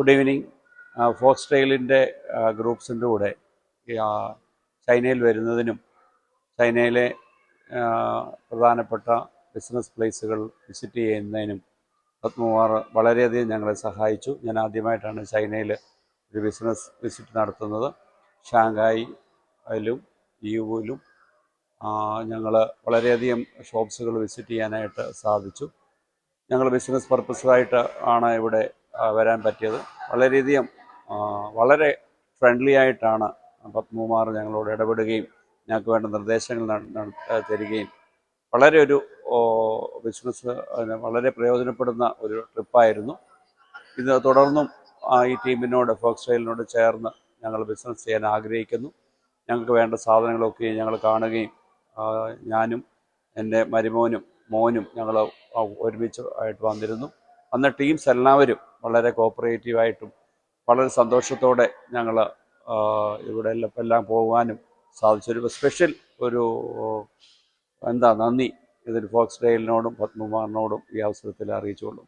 Good evening fox ട്രെയിലിന്റെ ഗ്രൂപ്പ്സിന്റെ കൂടെ ചൈനയിൽ വരുന്നതിനും ചൈനയിലെ പ്രധാനപ്പെട്ട ബിസിനസ് പ്ലേസുകൾ വിസിറ്റ് ചെയ്യുന്നതിനും പത്മകുമാർ വളരെയധികം ഞങ്ങളെ സഹായിച്ചു. ഞാൻ ആദ്യമായിട്ടാണ് ചൈനയിൽ ഒരു ബിസിനസ് വിസിറ്റ് നടത്തുന്നത്. ഷാങ്ഹായി അതിലും യുവിലും ഞങ്ങൾ വളരെയധികം ഷോപ്സുകൾ വിസിറ്റ് ചെയ്യാനായിട്ട് സാധിച്ചു. ഞങ്ങൾ ബിസിനസ് പർപ്പസായിട്ട് ആണ് ഇവിടെ വരാൻ പറ്റിയത്. വളരെയധികം വളരെ ഫ്രണ്ട്ലി ആയിട്ടാണ് പത്മകുമാർ ഞങ്ങളോട് ഇടപെടുകയും ഞങ്ങൾക്ക് വേണ്ട നിർദ്ദേശങ്ങൾ തരികയും വളരെ ഒരു ബിസിനസ് വളരെ പ്രയോജനപ്പെടുന്ന ഒരു ട്രിപ്പായിരുന്നു ഇത് തുടർന്നും ഈ ടീമിനോട് ഫോക്സ്റ്റൈലിനോട് ചേർന്ന് ഞങ്ങൾ ബിസിനസ് ചെയ്യാൻ ആഗ്രഹിക്കുന്നു. ഞങ്ങൾക്ക് വേണ്ട സാധനങ്ങളൊക്കെ ഞങ്ങൾ കാണുകയും ഞാനും എന്റെ മരുമോനും മോനും ഞങ്ങൾ ഒരുമിച്ച് ആയിട്ട് വന്നിരുന്നു. അന്ന് ടീംസ് എല്ലാവരും വളരെ കോപ്പറേറ്റീവായിട്ടും വളരെ സന്തോഷത്തോടെ ഞങ്ങൾ ഇവിടെ എല്ലാം എല്ലാം പോകുവാനും സാധിച്ചു ഒരു സ്പെഷ്യൽ ഒരു എന്താ നന്ദി. ഇതിൽ ഫോക്സ് ഡെയിലിനോടും പത്മകുമാറിനോടും ഈ അവസരത്തിൽ അറിയിച്ചുകൊള്ളും